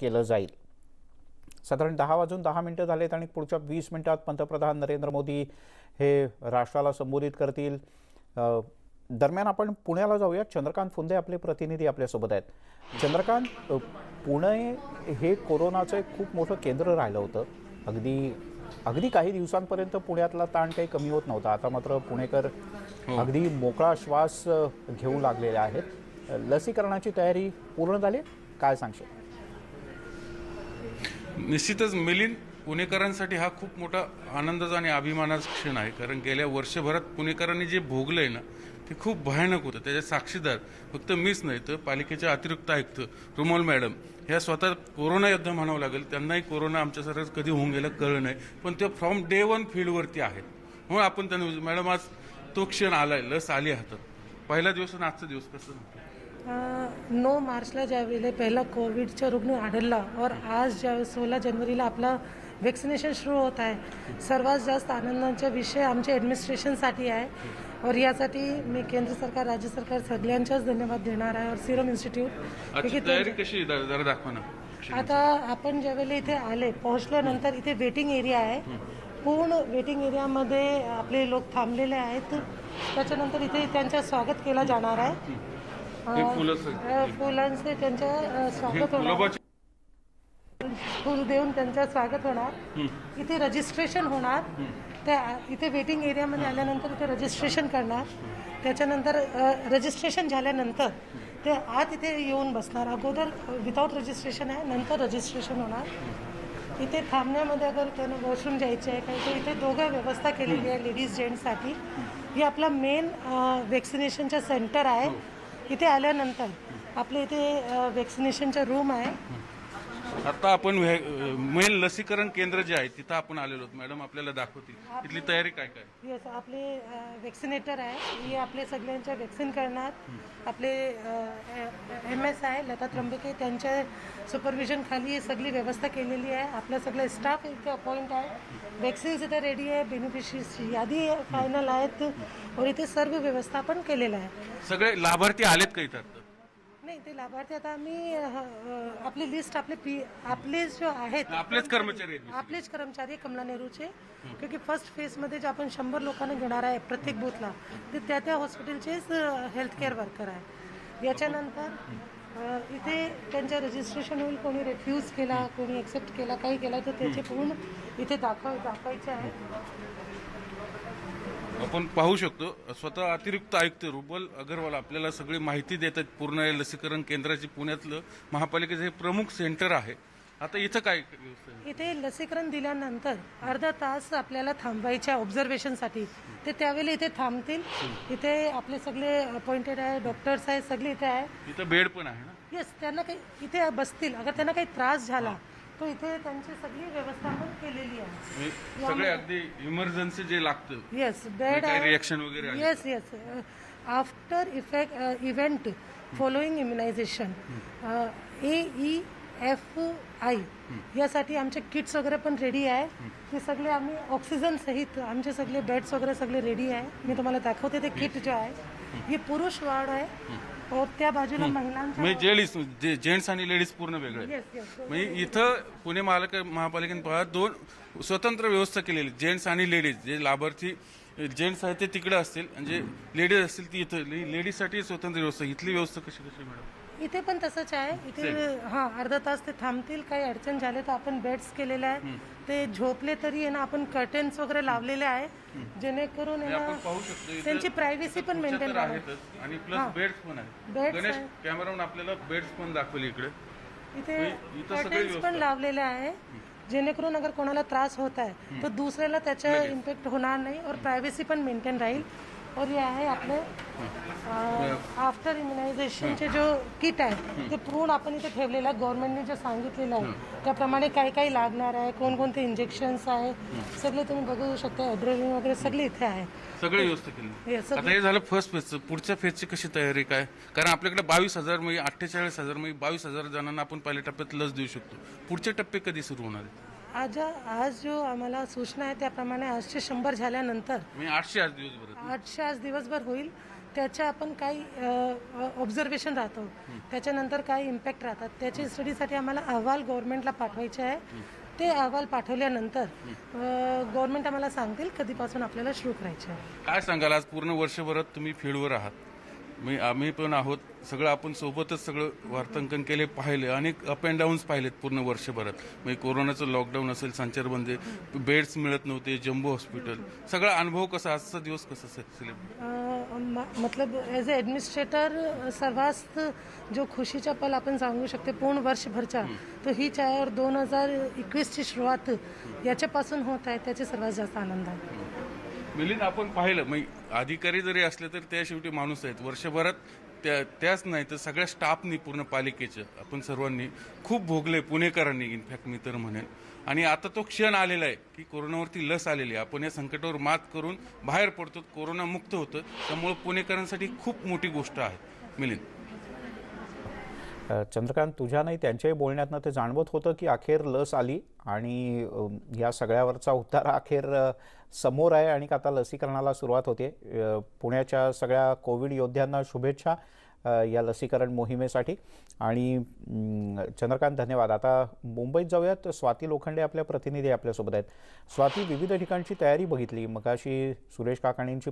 केलं जाईल. साधारण दहा वाजून दहा मिनिटं झालेत आणि पुढच्या वीस मिनिटात पंतप्रधान नरेंद्र मोदी हे राष्ट्राला संबोधित करतील. दरम्यान आपण पुण्याला जाऊया चंद्रकांत फुंदे आपले प्रतिनिधी आपल्यासोबत आहेत. चंद्रकांत पुणे हे कोरोनाचं एक खूप मोठं केंद्र राहिलं होतं. अगदी अगदी काही दिवसांपर्यंत पुण्यातला ताण काही कमी होत नव्हता. आता मात्र पुणेकर अगदी मोकळा श्वास घेऊ लागलेले आहेत. लसीकरणाची तयारी पूर्ण झाली? काय सांगशील? निश्चितच मिलिंद पुणेकरांसाठी हा खूप मोठा आनंदाचा आणि अभिमानाचा क्षण आहे. कारण गेल्या वर्षभरात पुणेकरांनी जे भोगलंय ना ते खूप भयानक होतं. त्याचे साक्षीदार फक्त मीच नाही तर पालिकेच्या अतिरिक्त आयुक्त रुमाल मॅडम ह्या स्वतः कोरोना योद्धा म्हणावं लागेल. त्यांनाही कोरोना आमच्यासारखं कधी होऊन गेलं कळलं नाही. पण ते फ्रॉम डे वन फील्डवरती आहेत. म्हणून आपण त्यांना मॅडम आज तो क्षण आला आहे लस आली हातात पहिला दिवस आणि आजचा दिवस कसं? नऊ मार्चला ज्यावेळेला पहिला कोविडचा रुग्ण आढळला और आज ज्या सोळा जानेवारीला आपला वॅक्सिनेशन सुरू होत आहे सर्वात जास्त आनंदाचा विषय आमच्या ॲडमिनिस्ट्रेशनसाठी आहे. और यासाठी मी केंद्र सरकार राज्य सरकार सगळ्यांचाच धन्यवाद देणार आहे. और सिरम इन्स्टिट्यूट तयारी कशी जरा दाखवा ना. आता आपण ज्यावेळेला इथे आले पोहोचल्यानंतर इथे वेटिंग एरिया आहे. पूर्ण वेटिंग एरियामध्ये आपले लोक थांबलेले आहेत. त्याच्यानंतर इथे त्यांचं स्वागत केलं जाणार आहे. हे फुलं फुलांचे त्यांच्या हे स्वागत होणार. फुल देऊन त्यांचं स्वागत होणार. इथे रजिस्ट्रेशन होणार. त्या इथे वेटिंग एरियामध्ये आल्यानंतर इथे रजिस्ट्रेशन करणार. त्याच्यानंतर रजिस्ट्रेशन झाल्यानंतर ते आत इथे येऊन बसणार. अगोदर विदाऊट रजिस्ट्रेशन आहे नंतर रजिस्ट्रेशन होणार. इथे थांबण्यामध्ये अगर त्यांना वॉशरूम जायचे आहे काही तर इथे दोघं व्यवस्था केलेली आहे लेडीज जेंट्ससाठी ही आपला मेन वॅक्सिनेशनचा सेंटर आहे. इथे आल्यानंतर आपल्या इथे वॅक्सिनेशनचा रूम आहे. आता आपण मेन लसीकरण केंद्र जे आहे तिथं आपण आलेलो आहोत. मॅडम आपल्याला दाखवतील. तिथली तयारी काय काय? येस आपले वॅक्सिनेटर आहे. हे आपले सगळ्यांच्या वॅक्सिन करणार. आपले एम एस आहे लता त्र्यंबके त्यांच्या सुपरविजन खाली ही सगळी व्यवस्था केलेली आहे. आपलं सगळं स्टाफ इथे अपॉइंट आहे. वॅक्सिन्स इथे रेडी आहे. बेनिफिशरीची यादी फायनल आहेत. और इथे सर्व व्यवस्थापन केलेलं आहे. सगळे लाभार्थी आलेत का इथं? आता? नाही ते लाभार्थी आता आम्ही आपली लिस्ट आपले पी आपले जो आहेत आपलेच कर्मचारी आहेत आपलेच कर्मचारी कमला नेहरूचे. क्योंकि फर्स्ट फेजमध्ये जे आपण शंभर लोकांना घेणार आहे प्रत्येक बूथला ते त्या त्या हॉस्पिटलचेच हेल्थ केअर वर्कर आहे. याच्यानंतर अ, इथे त्यांचं रजिस्ट्रेशन होईल कोणी रेफ्यूज केला कोणी एक्सेप्ट केला काही केला तर त्याचे पूर्ण इथे दाखव दाखवायचे आहे. आपण पाहू शकतो स्वतः अतिरिक्त आयुक्त रुबल अगरवाल आपल्याला सगळी माहिती देतात. पूर्ण या लसीकरण केंद्राची पुण्यातलं महापालिकेचं हे प्रमुख सेंटर आहे. आता इथं काय? इथे लसीकरण दिल्यानंतर अर्धा तास आपल्याला थांबायचे ऑब्झर्वेशनसाठी ते त्यावेळेला इथे थांबतील. इथे आपले सगळे अपॉइंटेड आहे डॉक्टर्स आहे सगळे इथे आहे. इथं बेड पण आहे ना? येस त्यांना काही इथे बसतील. अगर त्यांना काही त्रास झाला तर इथे त्यांची सगळी व्यवस्थापन केलेली आहे. म्हणजे सगळे अगदी इमर्जन्सी जे लागतं. येस बेड काही वगैरे आली. Yes yes after effect event following immunisation A E F I यासाठी आमचे किट्स वगैरे पण रेडी आहे. ते सगळे आम्ही ऑक्सिजन सहित आमचे सगळे बेड्स वगैरे सगळे रेडी आहे. मी तुम्हाला दाखवते ते किट जे आहे. हे पुरुष वार्ड आहे. और त्या बाजूला महिलांचा म्हणजे जेडीज जे जेंट्स आणि लेडीज पूर्ण वेगळे. आहेत. येस येस म्हणजे इथं पुणे महापालिका महापालिकेने पहा दोन स्वतंत्र व्यवस्था केलेली जेंट्स आणि लेडीज. जे लाभार्थी जेंट्स आहेत ते तिकडे असतील आणि जे लेडीज असतील ती इथं लेडीजसाठी स्वतंत्र व्यवस्था. इथली व्यवस्था कशी कशी मॅडम? इथे पण तसंच आहे. इथे हा अर्धा तास ते थांबतील काही अडचण झाले तर आपण बेड्स केलेले आहे ते झोपले तरी आहे ना आपण कर्टन्स वगैरे लावलेले आहे जेणेकरून आहे आपण ना पाहू शकतो इथं त्यांची प्रायव्हसी पण खुर्च्या मेंटेन तर राहणार आहेतच. आणि प्लस बेड्स पण आहेत. Beds गणेश आहे. आपल्याला बेड्स पण दाखवले इकडे. इथे इथं सगळी कर्टन्स व्यवस्था पण लावलेले आहे. जेणेकरून अगर कोणाला त्रास होत आहे तर दुसऱ्याला त्याचा इम्पॅक्ट होणार नाही और प्रायव्हसी पण मेंटेन राहील. और हे आहे आपले आफ्टर इम्युनायझेशनचे जो किट आहे ते पूर्ण आपण इथे ठेवलेलं आहे गव्हर्नमेंटने जे सांगितलेलं आहे त्याप्रमाणे काय काय लागणार आहे कोणकोणते इंजेक्शन्स आहे सगळे तुम्ही बघू शकता ॲड्रेलिन वगैरे सगळे इथे आहे. सगळी व्यवस्था केली. हे सगळं- आता हे झालं फर्स्ट फेजचं पुढच्या फेजची कशी तयारी काय? कारण आपल्याकडे बावीस हजार म्हणजे अठ्ठेचाळीस हजार म्हणजे बावीस हजार जणांना आपण पहिल्या टप्प्यात लस देऊ शकतो. पुढचे टप्पे कधी सुरू होणार आहेत? आज आज जो आम्हाला सूचना आहे त्याप्रमाणे आजचे शंभर झाल्यानंतर म्हणजे आठशे आज दिवसभरात आठशे आज दिवसभर होईल. त्याच्या आपण काही ऑब्झर्वेशन राहतो. त्याच्यानंतर काही इम्पॅक्ट राहतात. त्याच्या स्टडीसाठी आम्हाला अहवाल गव्हर्नमेंटला पाठवायचे आहे. ते अहवाल पाठवल्यानंतर गव्हर्नमेंट आम्हाला सांगतील कधीपासून आपल्याला सुरू करायचे आहे. काय सांगाल? आज पूर्ण वर्षभरात तुम्ही फील्डवर आहात. मी आम्ही पण आहोत. सगळं आपण सोबतच सगळं वार्तांकन केले पाहिले. अनेक अप अँड डाऊन्स पाहिलेत पूर्ण वर्षभरात. म्हणजे कोरोनाचं लॉकडाऊन असेल संचारबंदी बेड्स मिळत नव्हते जम्बो हॉस्पिटल सगळा अनुभव कसा आजचा दिवस कसा सेलिब्रेट मतलब एज अ ॲडमिनिस्ट्रेटर सर्वात जो खुशीचा पल आपण सांगू शकते पूर्ण वर्षभरचा तर ही चार दोन हजार एकवीसची सुरुवात याच्यापासून होत आहे त्याचे सर्वात जास्त आनंद आहे. मिलिंद आपण पाहिलं मग अधिकारी जरी असले तर त्या शेवटी माणूस आहेत. वर्षभरात त्या त्याच नाही तर सगळ्या स्टाफनी पूर्ण पालिकेचं आपण सर्वांनी खूप भोगले पुणेकरांनी इनफॅक्ट मी तर म्हणेन. आणि आता तो क्षण आलेला आहे की कोरोनावरती लस आलेली आहे. आपण या संकटावर मात करून बाहेर पडतो कोरोनामुक्त होतं. त्यामुळं पुणेकरांसाठी खूप मोठी गोष्ट आहे मिलिंद. चंद्रकांत तुझ्या नाही त्यांच्याही बोलण्यातनं ते जाणवत होतं की अखेर लस आली आणि या सगळ्यावरचा उतार अखेर समोर आहे आणि आता लसीकरणाला सुरुवात होते. पुण्याच्या सगळ्या कोविड योद्ध्यांना शुभेच्छा या लसीकरण मोहिमेसाठी. आणि चंद्रकांत धन्यवाद. आता मुंबईत जाऊयात. स्वाती लोखंडे आपल्या प्रतिनिधी आपल्यासोबत आहेत. स्वाती विविध ठिकाणची तयारी बघितली. मगाशी सुरेश काकाणींची